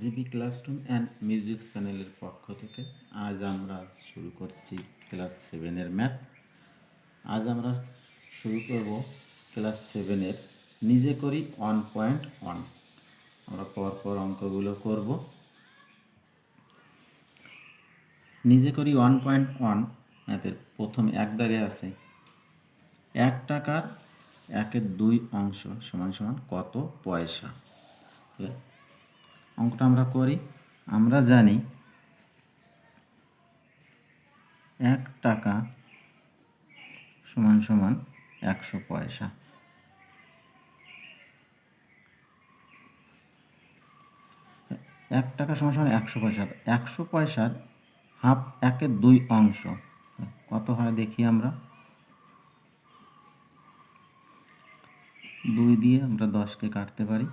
GB classroom and music চ্যানেলের পক্ষ থেকে আজ আমরা শুরু করছি ক্লাস সেভেনের ম্যাথ। আজ আমরা শুরু করব ক্লাস সেভেনের। নিজে করি ওয়ান পয়েন্ট ওয়ান। আমরা পরপর অঙ্কগুলো করব। নিজে করি ওয়ান পয়েন্ট ওয়ান। ম্যাথের প্রথম এক দাগে আছে, এক টাকার একের দুই অংশ সমান সমান কত পয়সা? অঙ্কটা আমরা করি, আমরা জানি এক টাকা সমান সমান একশো পয়সা। এক টাকা সমান সমান একশো পয়সা, একশো পয়সার হাফ একের দুই অংশ, কত হয় দেখি আমরা? দুই দিয়ে আমরা দশকে কাটতে পারি,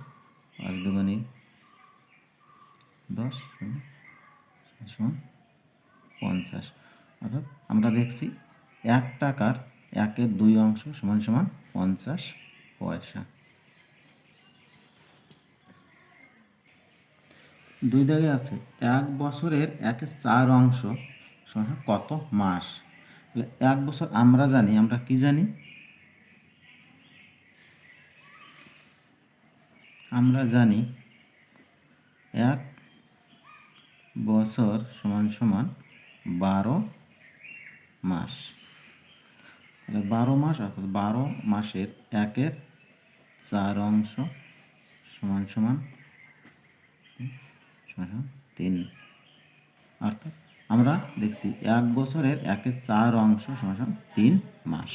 পাঁচ দুগুণী দশ সমান পঞ্চাশ। অর্থাৎ আমরা দেখছি এক টাকার একের দুই অংশ সমান সমান পঞ্চাশ পয়সা। দুই দাগে আছে, এক বছরের একের চার অংশ সমান কত মাস? এক বছর আমরা জানি, আমরা কি জানি? আমরা জানি এক বছর সমান সমান বারো মাস। বারো মাস অর্থাৎ বারো মাসের একের চার অংশ সমান সমান সমান তিন। অর্থাৎ আমরা দেখছি এক বছরের একের চার অংশ সমান সমান তিন মাস।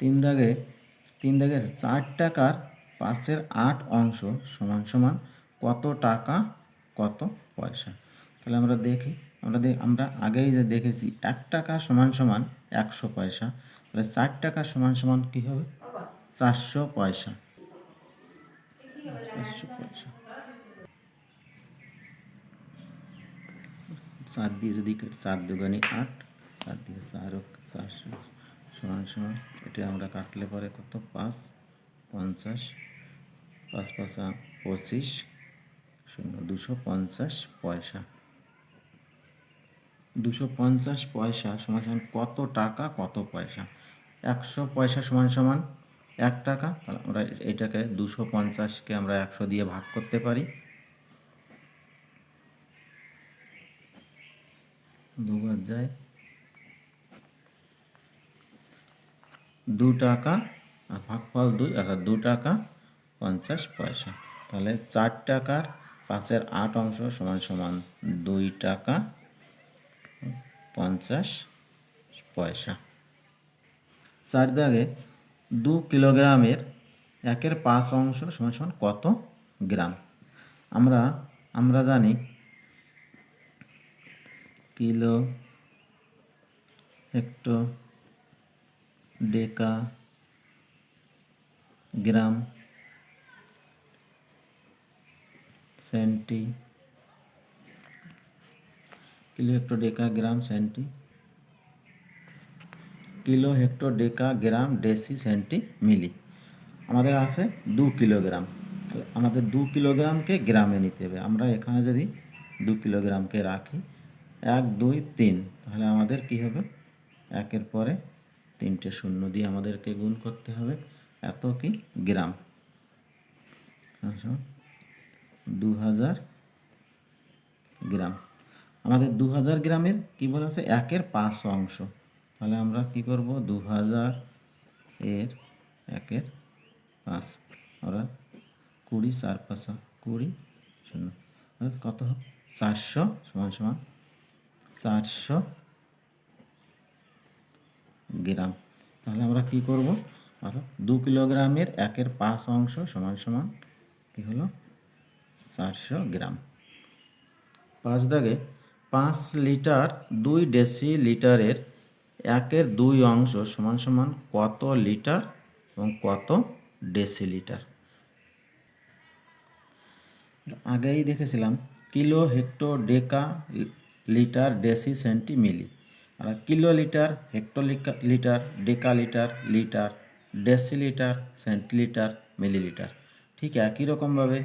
তিন দাগে তিন দাগে চার টাকার পাঁচের আট অংশ সমান সমান কত টাকা, কত পয়সা? তাহলে আমরা দেখি, আমরা আমরা আগেই যে দেখেছি, এক টাকা সমান সমান একশো পয়সা। তাহলে চার টাকা সমান সমান কী হবে? চারশো পয়সা। চারশো পয়সা। চার দিয়ে যদি চার দুগানি আট, চার দিয়ে চার চারশো সমান সমান, এটা আমরা কাটলে পরে কত? পাঁচ, পঞ্চাশ। পাঁচ পাঁচা পঁচিশ শূন্য দুশো পঞ্চাশ পয়সা। দুশো পঞ্চাশ পয়সা সমান সমান কত টাকা, কত পয়সা? একশো পয়সা সমান সমান এক টাকা, তাহলে আমরা এটাকে দুশো পঞ্চাশকে আমরা একশো দিয়ে ভাগ করতে পারি। দুবার যায়। দু টাকা আর ভাগফল দুই, অর্থাৎ দু টাকা পঞ্চাশ পয়সা। তাহলে চার টাকার পাঁচের আট অংশ সমান সমান দুই টাকা পঞ্চাশ পয়সা। চার দাগে দু কিলোগ্রামের একের পাঁচ অংশ সমান সমান কত গ্রাম? আমরা আমরা জানি kilo hecto deca gram centi kilo hecto deca gram centi kilo hecto deca gram deci centi milli. আমাদের আছে দু কিলোগ্রাম। আমাদের দু কিলোগ্রামকে গ্রামে নিতে হবে। আমরা এখানে যদি দু কিলোগ্রামকে রাখি, এক, দুই, তিন, তাহলে আমাদের কি হবে? একের পরে তিনটে শূন্য দিয়ে আমাদেরকে গুণ করতে হবে। এত কি? গ্রাম। দু হাজার গ্রাম। আমাদের দু হাজার গ্রামের কী বলা আছে? একের পাঁচ অংশ। তাহলে আমরা কি করব? দু হাজার এর একের পাঁচ। আমরা কুড়ি, চার, পাঁচা কুড়ি, শূন্য। কত চারশো সমান সমান চারশো গ্রাম। তাহলে আমরা কি করব? আর দু কিলোগ্রামের একের পাঁচ অংশ সমান সমান কি হলো? চারশো গ্রাম। পাঁচ দাগে পাঁচ লিটার দুই ডেসি লিটারের একের দুই অংশ সমান সমান কত লিটার এবং কত ডেসি লিটার আগেই দেখেছিলাম, kilo hecto deca litre deci centi milli আর kilo litre hecto litre, deca litre litre deci litre centi litre centilitre, millilitre. ঠিক একই রকমভাবে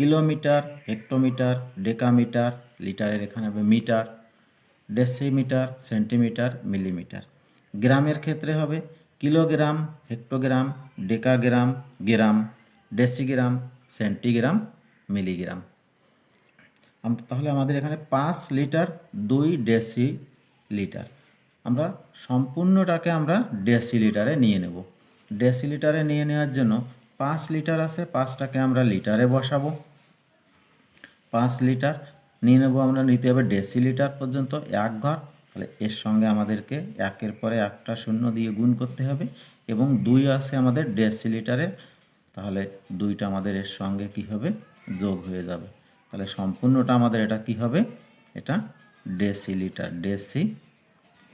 কিলোমিটার, হেক্টোমিটার, ডেকামিটার, লিটারের এখানে হবে মিটার, ডেসিমিটার, সেন্টিমিটার, মিলিমিটার। গ্রামের ক্ষেত্রে হবে kilogram, hectogram, decagram, gram, decigram, centigram, milligram. তাহলে আমাদের এখানে পাঁচ লিটার, দুই ডেসি লিটার আমরা সম্পূর্ণটাকে আমরা ডেসি লিটারে নিয়ে নেব। ডেসি লিটারে নিয়ে নেওয়ার জন্য পাঁচ লিটার আছে, পাঁচটাকে আমরা লিটারে বসাবো। পাঁচ লিটার। নিয়ে নেব আমরা, নিতে হবে ডেসি লিটার পর্যন্ত, এক ঘর। তাহলে এর সঙ্গে আমাদেরকে একের পরে একটা শূন্য দিয়ে গুণ করতে হবে এবং দুই আছে আমাদের ডেসি লিটারে। তাহলে দুইটা আমাদের এর সঙ্গে কি হবে? যোগ হয়ে যাবে। তাহলে সম্পূর্ণটা আমাদের এটা কি হবে? এটা ডেসি লিটার ডেসি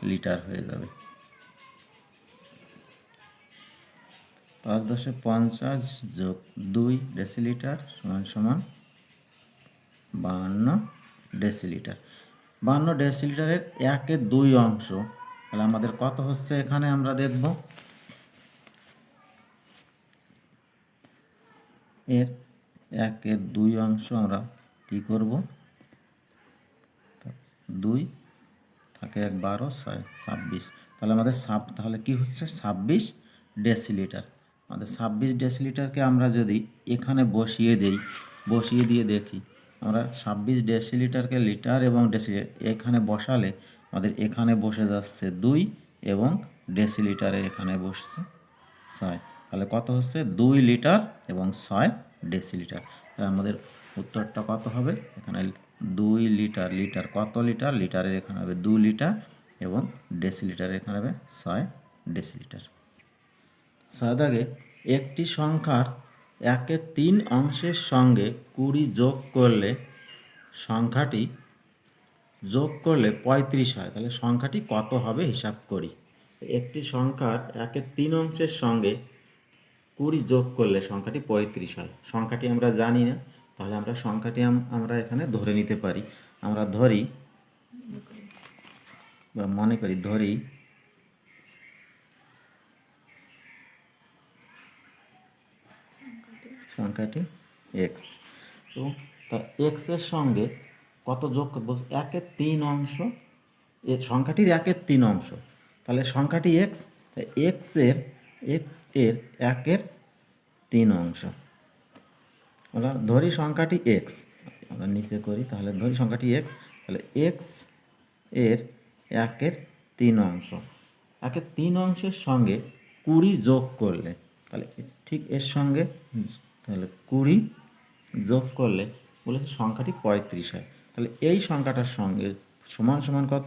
লিটার হয়ে যাবে। পাঁচ দশে পঞ্চাশ যোগ দুই ডেসিলিটার সমান সমান বাহান্ন ডেসিলিটার। বাহান্ন ডেসিলিটারের একের দুই অংশ। তাহলে আমাদের কত হচ্ছে এখানে আমরা দেখব? এর একের দুই অংশ আমরা কি করব? দুই থাকে এক বারো, ছয়, ছাব্বিশ। তাহলে আমাদের সাব তাহলে কি হচ্ছে? ছাব্বিশ ডেসিলিটার। আমাদের ছাব্বিশ ডেসিলিটারকে আমরা যদি এখানে বসিয়ে দেই, বসিয়ে দিয়ে দেখি। আমরা ছাব্বিশ ডেসিলিটারকে লিটার এবং ডেসিলিটার এখানে বসালে আমাদের এখানে বসে যাচ্ছে দুই এবং ডেসিলিটারে এখানে বসছে ছয়। তাহলে কত হচ্ছে? দুই লিটার এবং ছয় ডেসিলিটার। তাহলে আমাদের উত্তরটা কত হবে? এখানে দুই লিটার লিটার কত লিটার? লিটারের এখানে হবে দু লিটার এবং ডেসিলিটারের এখানে হবে ছয় ডেসিলিটার। সাদাগে একটি সংখ্যার একে তিন অংশের সঙ্গে কুড়ি যোগ করলে সংখ্যাটি যোগ করলে পঁয়ত্রিশ হয়। তাহলে সংখ্যাটি কত হবে হিসাব করি। একটি সংখ্যার একে তিন অংশের সঙ্গে কুড়ি যোগ করলে সংখ্যাটি পঁয়ত্রিশ হয়। সংখ্যাটি আমরা জানি না, তাহলে আমরা সংখ্যাটি আমরা এখানে ধরে নিতে পারি। আমরা ধরি বা মনে করি ধরি সংখ্যাটি এক্স এবং তা এক্সের সঙ্গে কত যোগ একের তিন অংশ এর সংখ্যাটির একের তিন অংশ। তাহলে সংখ্যাটি এক্স এক্সের এক্সের একের তিন অংশ। আমরা ধরি সংখ্যাটি এক্স আমরা নিচে করি, তাহলে ধরি সংখ্যাটি এক্স তাহলে এক্সের একের তিন অংশ। একের তিন অংশের সঙ্গে কুড়ি যোগ করলে, তাহলে ঠিক এর সঙ্গে তাহলে কুড়ি যোগ করলে বলেছে সংখ্যাটি পঁয়ত্রিশ হয়। তাহলে এই সংখ্যাটার সঙ্গে সমান সমান কত?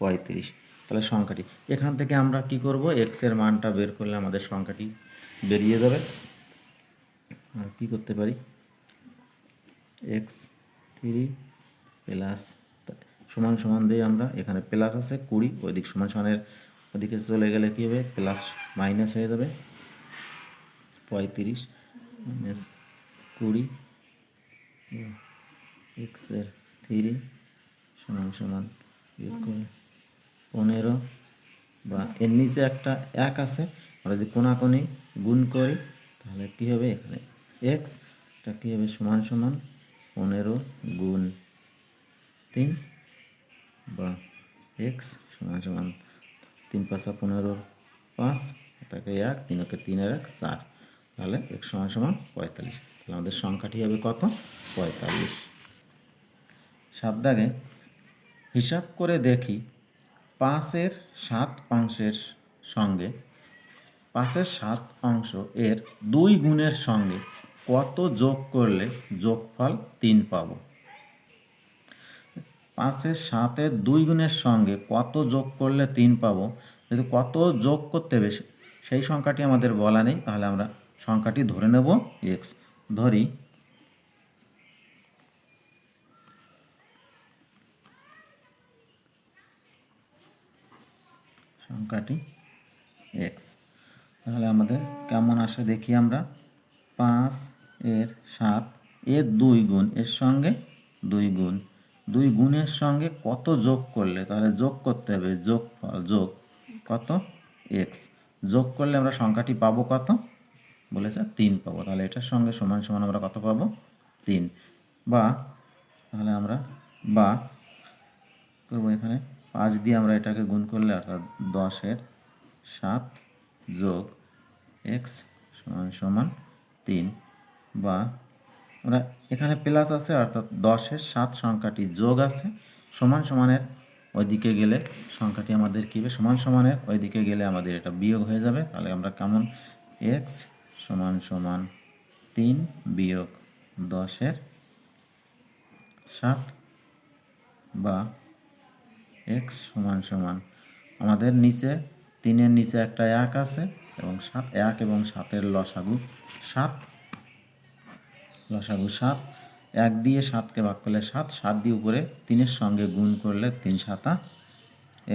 পঁয়ত্রিশ। তাহলে সংখ্যাটি, এখান থেকে আমরা কি করব? এক্সের মানটা বের করলে আমাদের সংখ্যাটি বেরিয়ে যাবে। আর কী করতে পারি? এক্স থ্রি প্লাস, সমান সমান দিয়ে আমরা এখানে প্লাস আছে কুড়ি, ওইদিক সমান সমানের ওদিকে চলে গেলে কী হবে? প্লাস মাইনাস হয়ে যাবে। পঁয়ত্রিশ মাইনাস কুড়ি এক্সের থ্রি সমান সমান পনেরো বা এর নিচে একটা এক আছে, আমরা যদি কোনাকুনি গুণ করি, তাহলে কী হবে এখানে? এক্স এটা কী হবে? সমান সমান পনেরো গুণ তিন বা এক্স সমান সমান তিন পাঁচা পনেরো পাঁচ, তাকে এক তিনকে তিনের এক, চার। তাহলে এক সমান সমান পঁয়তাল্লিশ। তাহলে আমাদের সংখ্যাটি হবে কত? পঁয়তাল্লিশ। সাত দাগে হিসাব করে দেখি পাঁচের সাত অংশের সঙ্গে, পাঁচের সাত অংশ এর দুই গুণের সঙ্গে কত যোগ করলে যোগফল তিন পাবো? পাঁচের সাতের দুই গুণের সঙ্গে কত যোগ করলে তিন পাবো? যদি কত যোগ করতে হবে, সেই সংখ্যাটি আমাদের বলা নেই, তাহলে আমরা সংখ্যাটি ধরে নেব এক্স ধরি। সংখ্যাটি এক্স তাহলে আমাদের কেমন আসে দেখি আমরা? পাঁচ এর সাত, এর দুই গুণ, এর সঙ্গে দুই গুণ। দুই গুণের সঙ্গে কত যোগ করলে? তাহলে যোগ করতে হবে যোগ যোগ। কত? এক্স যোগ করলে আমরা সংখ্যাটি পাবো কত? বলেছে তিন পাবো। তাহলে এটার সঙ্গে সমান সমান আমরা কত পাবো? তিন। বা, তাহলে আমরা বা করব এখানে পাঁচ দিয়ে আমরা এটাকে গুণ করলে অর্থাৎ দশের সাত যোগ এক্স সমান সমান তিন। বা, আমরা এখানে প্লাস আছে, অর্থাৎ দশের সাত সংখ্যাটি যোগ আছে, সমান সমানের ওইদিকে গেলে সংখ্যাটি আমাদের কী হবে? সমান সমানের ওইদিকে গেলে আমাদের এটা বিয়োগ হয়ে যাবে। তাহলে আমরা কেমন? এক্স সমান সমান তিন বিয়োগ দশের সাত বা এক্স সমান সমান। আমাদের নিচে তিনের নিচে একটা এক আছে এবং সাত, এক এবং সাতের লসাগু সাত। লসাগু সাত, এক দিয়ে সাতকে ভাগ করলে সাত সাত দিয়ে উপরে তিনের সঙ্গে গুণ করলে তিন সাতা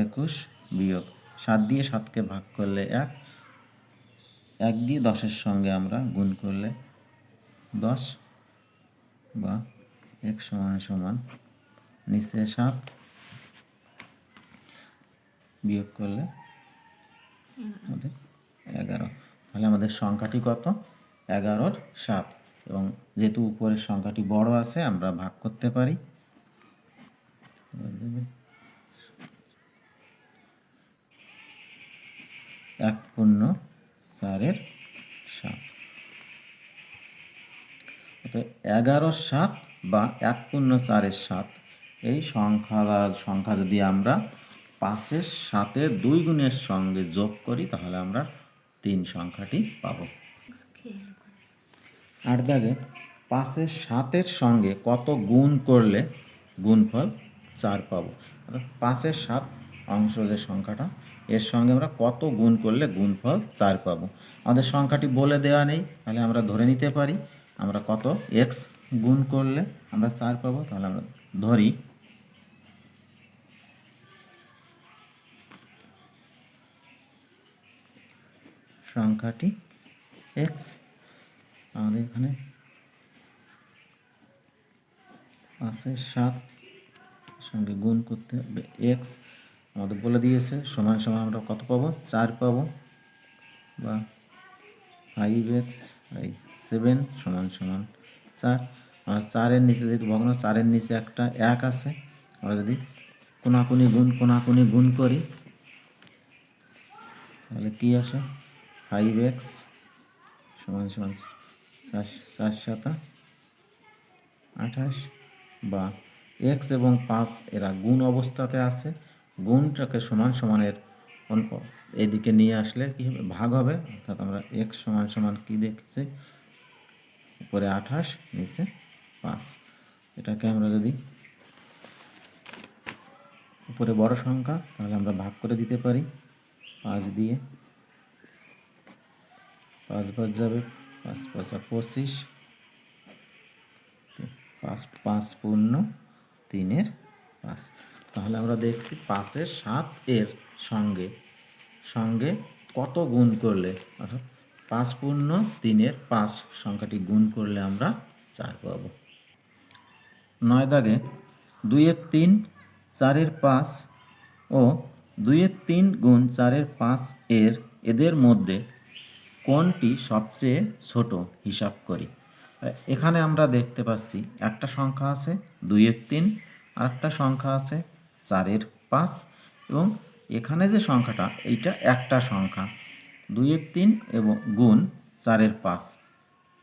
একুশ বিয়োগ। সাত দিয়ে সাতকে ভাগ করলে এক এক দিয়ে দশের সঙ্গে আমরা গুণ করলে দশ বা এক সমান সমান নিচে সাত বিয়োগ করলে আমাদের এগারো। তাহলে আমাদের সংখ্যাটি কত? এগারোর সাত। এবং যেহেতু উপরের সংখ্যাটি বড় আছে, আমরা ভাগ করতে পারি। এক পূর্ণ চারের সাত। অতএব এগারো সাত বা এক পূর্ণ চারের সাত, এই সংখ্যা সংখ্যা যদি আমরা পাঁচের সাথে দুই গুণের সঙ্গে যোগ করি, তাহলে আমরা তিন সংখ্যাটি পাবো। আট দাগে পাঁচের সাতের সঙ্গে কত গুণ করলে গুণফল চার পাবো? অর্থাৎ পাঁচের সাত অংশ যে সংখ্যাটা এর সঙ্গে আমরা কত গুণ করলে গুণফল চার পাবো? আমাদের সংখ্যাটি বলে দেওয়া নেই, তাহলে আমরা ধরে নিতে পারি। আমরা কত? এক্স গুণ করলে আমরা চার পাবো, তাহলে আমরা ধরি। সংখ্যাটি এক্স আমাদের এখানে পাঁচের সাত সঙ্গে গুণ করতে হবে এক্স আমাদের বলে দিয়েছে সমান সমান আমরা কত পাবো? চার পাবো। বা ফাইভ এক্স বাই সেভেন সমান সমান চার। আর চারের নিচে যেহেতু ভগ্ন, চারের নিচে একটা এক আছে, আমরা যদি কোনাকুনি গুণ কোনাকুনি গুণ করি, তাহলে কী আসে? ফাইভ এক্স সমান সমান চার চার সাতা, আঠাশ। বা এক্স এবং পাঁচ এরা গুণ অবস্থাতে আছে। গুণটাকে সমান সমানের এদিকে নিয়ে আসলে কী হবে? ভাগ হবে। অর্থাৎ আমরা এক্স সমান সমান কী দেখছি? উপরে আঠাশ, নিচে পাঁচ। এটাকে আমরা যদি উপরে বড় সংখ্যা, তাহলে আমরা ভাগ করে দিতে পারি। পাঁচ দিয়ে পাঁচ পাঁচ যাবে। পাঁচ পাঁচা পঁচিশ। পাঁচ পাঁচ পূর্ণ তিনের পাঁচ। তাহলে আমরা দেখছি পাঁচের সাত এর সঙ্গে সঙ্গে কত গুণ করলে? অর্থাৎ পাঁচ পূর্ণ তিনের পাঁচ সংখ্যাটি গুণ করলে আমরা চার পাবো। নয় দাগে দুইয়ের তিন চারের পাঁচ ও দুইয়ের তিন গুণ চারের পাঁচ এর এদের মধ্যে কোনটি সবচেয়ে ছোট হিসাব করি? এখানে আমরা দেখতে পাচ্ছি একটা সংখ্যা আছে দুইয়ের তিন আর একটা সংখ্যা আছে চারের পাঁচ এবং এখানে যে সংখ্যাটা, এইটা একটা সংখ্যা। দুইয়ের তিন এবং গুণ চারের পাঁচ।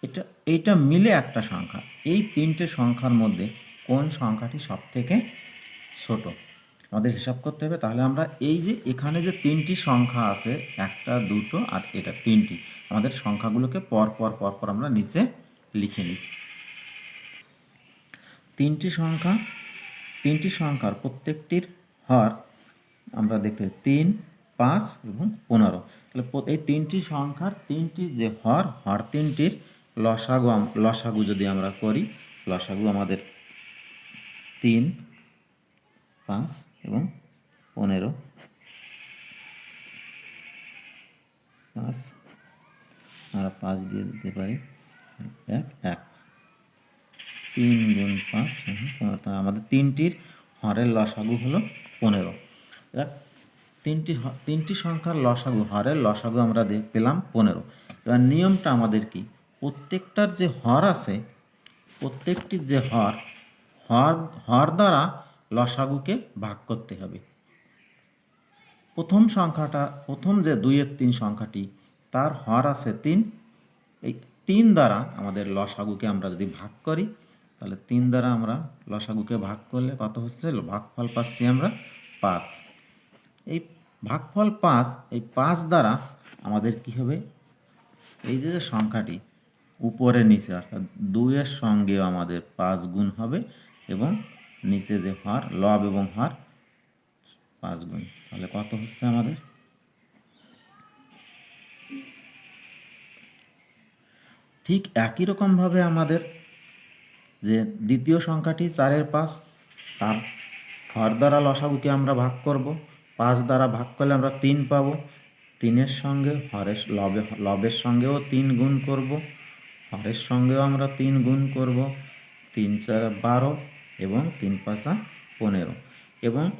এটা, এইটা মিলে একটা সংখ্যা। এই তিনটে সংখ্যার মধ্যে কোন সংখ্যাটি সব থেকে ছোট? আমাদের হিসাব করতে হবে। তাহলে আমরা এই যে এখানে যে তিনটি সংখ্যা আছে, একটা, দুটো আর এটা তিনটি, আমাদের সংখ্যাগুলোকে পর পর পর পর আমরা নিচে লিখে নিই। তিনটি সংখ্যা তিনটি সংখ্যার প্রত্যেকটির হর আমরা দেখতে তিন, পাঁচ এবং পনেরো। তাহলে এই তিনটি সংখ্যার তিনটি যে হর হর তিনটির লসাগু লসাগু যদি আমরা করি, লসাগু আমাদের তিন, পাঁচ এবং পনেরো। পাঁচ, আমরা পাঁচ দিয়ে দিতে পারি, এক এক। তিন গুণ পাঁচ পনেরো আমাদের তিনটির হরের লসাগু হলো পনেরো। এবার তিনটি তিনটি সংখ্যার লসাগু, হরের লসাগু আমরা দেখ পেলাম পনেরো। এবার নিয়মটা আমাদের কি? প্রত্যেকটার যে হর আছে, প্রত্যেকটির যে হর হর হর দ্বারা লসাগুকে ভাগ করতে হবে। প্রথম সংখ্যাটা, প্রথম যে দুইয়ের তিন সংখ্যাটি, তার হর আছে তিন। এই তিন দ্বারা আমাদের লসাগুকে আমরা যদি ভাগ করি তাহলে তিন দ্বারা আমরা লসাগুকে ভাগ করলে কত হচ্ছে? ভাগফল পাচ্ছি আমরা পাঁচ। এই ভাগফল পাঁচ, এই পাঁচ দ্বারা আমাদের কি হবে? এই যে যে সংখ্যাটি উপরে নিচে, অর্থাৎ দুইয়ের সঙ্গেও আমাদের পাঁচ গুণ হবে এবং নিচে যে হার, লব এবং হার, পাঁচ গুণ। তাহলে কত হচ্ছে আমাদের? ঠিক একই রকমভাবে আমাদের যে দ্বিতীয় সংখ্যাটি চারের পাঁচ, তার হর দ্বারা লসাগুকে আমরা ভাগ করব। পাঁচ দ্বারা ভাগ করলে আমরা তিন পাবো। তিনের সঙ্গে হরের লবে, লবের সঙ্গেও তিন গুণ করব। হরের সঙ্গেও আমরা তিন গুণ করব। তিন চার বারো এবং তিন পাঁচা পনেরো। এবং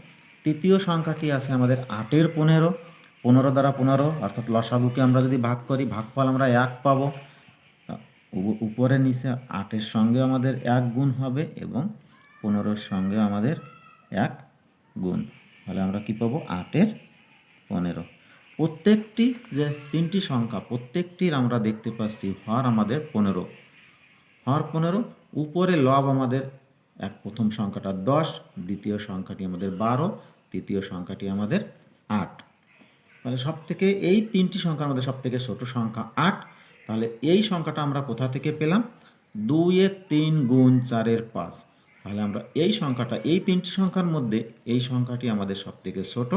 তৃতীয় সংখ্যাটি আছে আমাদের আটের পনেরো। পনেরো দ্বারা পনেরো, অর্থাৎ লসাগুকে আমরা যদি ভাগ করি, ভাগফল আমরা এক পাবো। উপরে নিচে আটের সঙ্গে আমাদের এক গুণ হবে এবং পনেরোর সঙ্গে আমাদের এক গুণ। তাহলে আমরা কি পাবো? আটের পনেরো। প্রত্যেকটি যে তিনটি সংখ্যা, প্রত্যেকটির আমরা দেখতে পাচ্ছি হর আমাদের পনেরো। হর পনেরো, উপরে লব আমাদের এক প্রথম সংখ্যাটা দশ, দ্বিতীয় সংখ্যাটি আমাদের বারো, তৃতীয় সংখ্যাটি আমাদের আট। তাহলে সব থেকে এই তিনটি সংখ্যার মধ্যে সব থেকে ছোট সংখ্যা আট। তাহলে এই সংখ্যাটা আমরা কোথা থেকে পেলাম? দুইয়ের তিন গুণ চারের পাঁচ। তাহলে আমরা এই সংখ্যাটা, এই তিনটি সংখ্যার মধ্যে এই সংখ্যাটি আমাদের সব থেকে ছোট।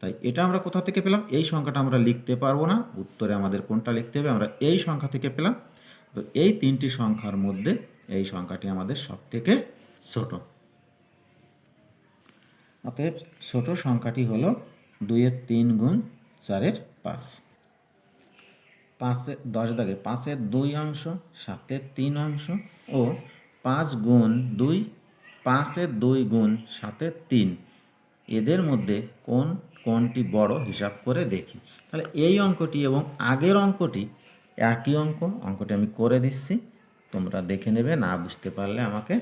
তাই এটা আমরা কোথা থেকে পেলাম? এই সংখ্যাটা আমরা লিখতে পারব না। উত্তরে আমাদের কোনটা লিখতে হবে? আমরা এই সংখ্যা থেকে পেলাম। তো এই তিনটি সংখ্যার মধ্যে এই সংখ্যাটি আমাদের সব থেকে ছোট। অতএব ছোট সংখ্যাটি হলো দুইয়ের তিন গুণ চারের পাঁচ। পাঁচের দশ দাগে পাঁচের দুই অংশ সাতের তিন অংশ ও পাঁচ গুণ দুই পাঁচের দুই গুণ সাতের তিন। এদের মধ্যে কোন কোনটি বড় হিসাব করে দেখি। তাহলে এই অঙ্কটি এবং আগের অঙ্কটি একই অঙ্ক, অঙ্কটি আমি করে দিচ্ছি। তোমরা দেখে নেবে, না বুঝতে পারলে আমাকে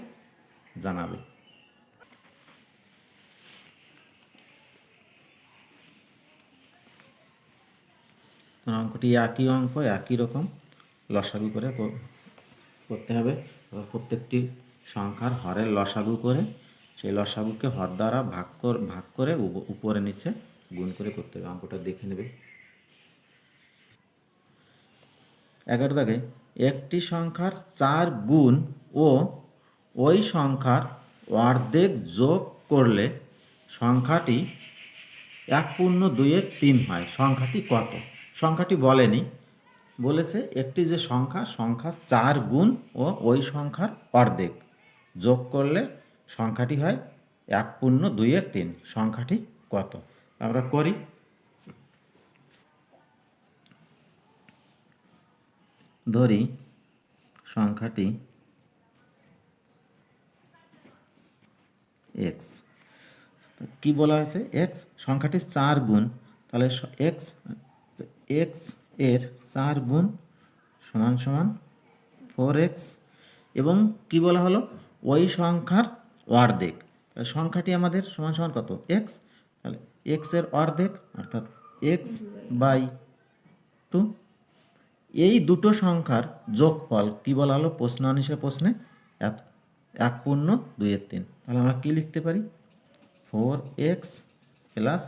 জানাবে। অঙ্কটি একই অঙ্ক, একই রকম লসাগু করে করতে হবে। প্রত্যেকটি সংখ্যার হরের লসাগু করে সেই লসাগুকে হর দ্বারা ভাগ কর ভাগ করে উপ- উপরে নিচে গুণ করে করতে হবে। অঙ্কটা দেখে নেবে। এগারো দাগে, একটি সংখ্যার চার গুণ ও ওই সংখ্যার অর্ধেক যোগ করলে সংখ্যাটি এক পূর্ণ দুইয়ের তিন হয়। সংখ্যাটি কত? সংখ্যাটি বলেনি। বলেছে একটি যে সংখ্যা সংখ্যা চার গুণ ও ওই সংখ্যার অর্ধেক। যোগ করলে সংখ্যাটি হয় এক পূর্ণ দুইয়ের তিন। সংখ্যাটি কত? আমরা করি। ধরি সংখ্যাটি এক্স কি বলা হয়েছে? এক্স সংখ্যাটি চার গুণ। তাহলে এক্স এক্সের চার গুণ সমান সমান ফোর এক্স এবং কি বলা হলো? ওই সংখ্যার অর্ধেক। সংখ্যাটি আমাদের সমান সমান কত? এক্স তাহলে এক্সের অর্ধেক, অর্থাৎ এক্স বাই টু এই দুটো সংখ্যার যোগফল কি বলা হলো? প্রশ্ন অনুসারে প্রশ্নে এক এক পূর্ণ দুইয়ের তিন। তাহলে আমরা কি লিখতে পারি? Four x plus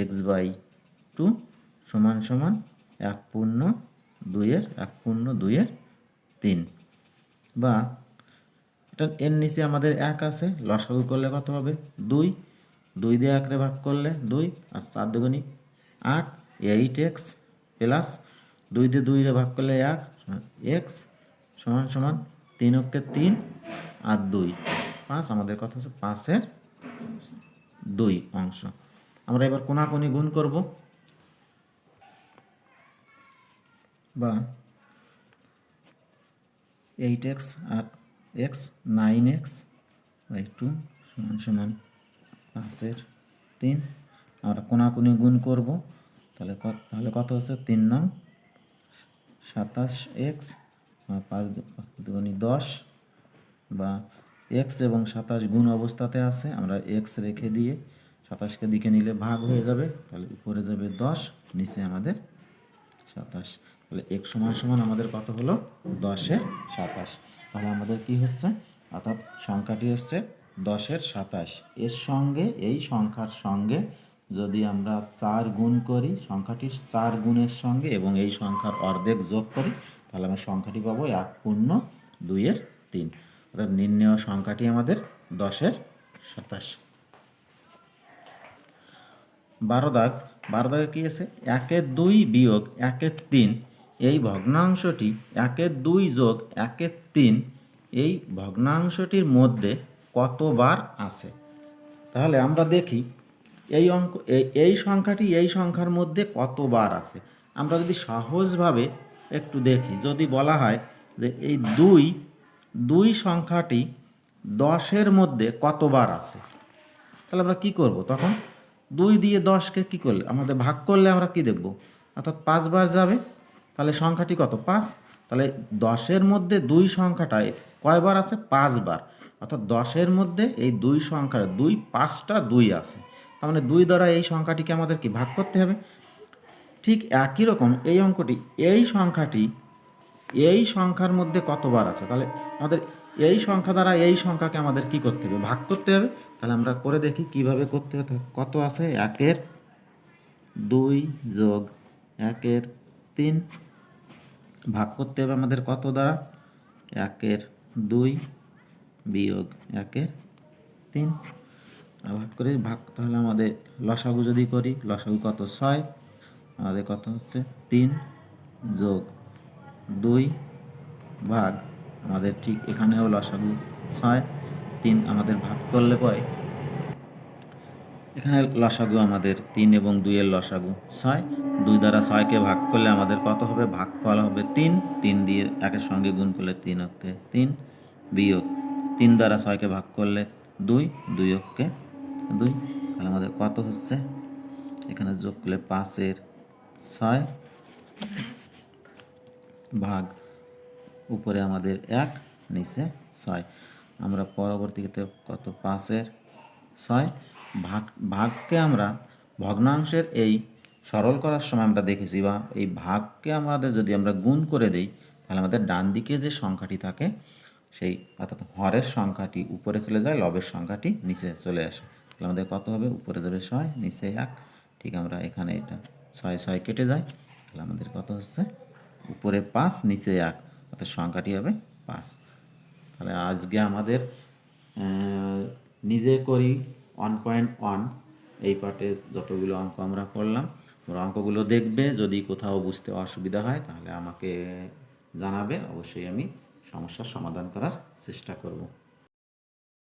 x by two সমান সমান এক পূর্ণ দুইয়ের, এক পূর্ণ দুইয়ের তিন। বা এটা এর নিচে আমাদের এক আছে, লসাগু করলে কত হবে? দুই। দুই দিয়ে একরে ভাগ করলে দুই, আর চার দুগুনি আট, এইট এক্স প্লাস দুই দিয়ে দুই রে ভাগ করলে এক, এক্স সমান সমান তিন অক্ষে তিন, আর দুই। পাঁচ, আমাদের কথা হচ্ছে পাঁচের দুই অংশ। আমরা এবার কোনাকুনি গুণ করব। বা eight x R x nine x by two সমান সমান পাঁচের তিন। আমরা কোনাকুনি গুণ করব, তাহলে তাহলে কত হচ্ছে তিন নং সাতাশ এক্স পাঁচ দুগুণি দশ বা এক্স এবং সাতাশ গুণ অবস্থাতে আছে, আমরা এক্স রেখে দিয়ে সাতাশকে দিকে নিলে ভাগ হয়ে যাবে, তাহলে উপরে যাবে দশ, নিচে আমাদের সাতাশ। তাহলে এক সমান সমান আমাদের কত হলো? দশের সাতাশ। তাহলে আমাদের কি হচ্ছে? অর্থাৎ সংখ্যাটি হচ্ছে দশের সাতাশ। এর সঙ্গে, এই সংখ্যার সঙ্গে যদি আমরা চার গুণ করি, সংখ্যাটি চার গুণের সঙ্গে এবং এই সংখ্যার অর্ধেক যোগ করি, তাহলে আমরা সংখ্যাটি পাবো এক পূর্ণ দুইয়ের তিন। অর্থাৎ নির্ণয় সংখ্যাটি আমাদের দশের সাতাশ। বারো দাগ। বারো দাগে কী আছে? একের দুই বিয়োগ একের তিন। এই ভগ্নাংশটি একের দুই যোগ একের তিন, এই ভগ্নাংশটির মধ্যে কতবার আছে? তাহলে আমরা দেখি, এই অঙ্ক এই- সংখ্যাটি এই সংখ্যার মধ্যে কতবার আছে? আমরা যদি সহজভাবে একটু দেখি, যদি বলা হয় যে এই দুই দুই সংখ্যাটি দশের মধ্যে কতবার আছে? তাহলে আমরা কি করব তখন? দুই দিয়ে দশকে কি করলে? আমাদের ভাগ করলে আমরা কি দেখব? অর্থাৎ পাঁচবার যাবে তাহলে সংখ্যাটি কত? পাঁচ। তাহলে দশের মধ্যে দুই সংখ্যাটায় কয়বার আছে? পাঁচবার। অর্থাৎ দশের মধ্যে এই দুই সংখ্যার দুই, পাঁচটা দুই আছে। তার মানে দুই দ্বারা এই সংখ্যাটিকে আমাদের কি ভাগ করতে হবে। ঠিক একই রকম এই অঙ্কটি, এই সংখ্যাটি, এই সংখ্যার মধ্যে কতবার আছে? তাহলে আমাদের এই সংখ্যা দ্বারা এই সংখ্যাকে আমাদের কি করতে হবে? ভাগ করতে হবে। তাহলে আমরা করে দেখি কীভাবে করতে হবে। কত আছে? একের দুই যোগ একের তিন। ভাগ করতে হবে আমাদের কত দ্বারা? একের দুই বিয়োগ একের তিন। ভাগ করে ভাগ তাহলে আমাদের লসাগু যদি করি, লসাগু কত? ছয়। আমাদের কত হচ্ছে? তিন যোগ দুই ভাগ আমাদের ঠিক এখানেও লসাগু ছয়। তিন আমাদের ভাগ করলে পরে এখানে লসাগু আমাদের তিন এবং দুইয়ের লসাগু। ছয়, দুই দ্বারা ছয়কে ভাগ করলে আমাদের কত হবে? ভাগ ফল হবে তিন। তিন দিয়ে একের সঙ্গে গুণ করলে তিন অক্ষে তিন বিয়োগ। তিন দ্বারা ছয়কে ভাগ করলে দুই দুই অক্ষে দুই। তাহলে আমাদের কত হচ্ছে? এখানে যোগ করলে পাঁচের ছয় ভাগ উপরে আমাদের এক, নিচে ছয়। আমরা পরবর্তীতে কত? পাঁচের ছয়। ভাগ, ভাগকে আমরা ভগ্নাংশের এই সরল করার সময় আমরা দেখেছি বা এই ভাগকে আমাদের যদি আমরা গুণ করে দেই, তাহলে আমাদের ডান দিকে যে সংখ্যাটি থাকে, সেই অর্থাৎ হরের সংখ্যাটি উপরে চলে যায়, লবের সংখ্যাটি নিচে চলে আসে। তাহলে আমাদের কত হবে? উপরে যাবে ছয়, নিচে এক। ঠিক আমরা এখানে এটা ছয় ছয় কেটে যায়, তাহলে আমাদের কত হচ্ছে? উপরে পাঁচ, নিচে এক। অর্থাৎ সংখ্যাটি হবে পাঁচ। তাহলে আজকে আমাদের নিজে করি ওয়ান পয়েন্ট ওয়ান এই পার্টে যতগুলো অঙ্ক আমরা করলাম, তোমরা অঙ্কগুলো দেখবে, যদি কোথাও বুঝতে অসুবিধা হয়, তাহলে আমাকে জানাবে, অবশ্যই আমি সমস্যার সমাধান করার চেষ্টা করব।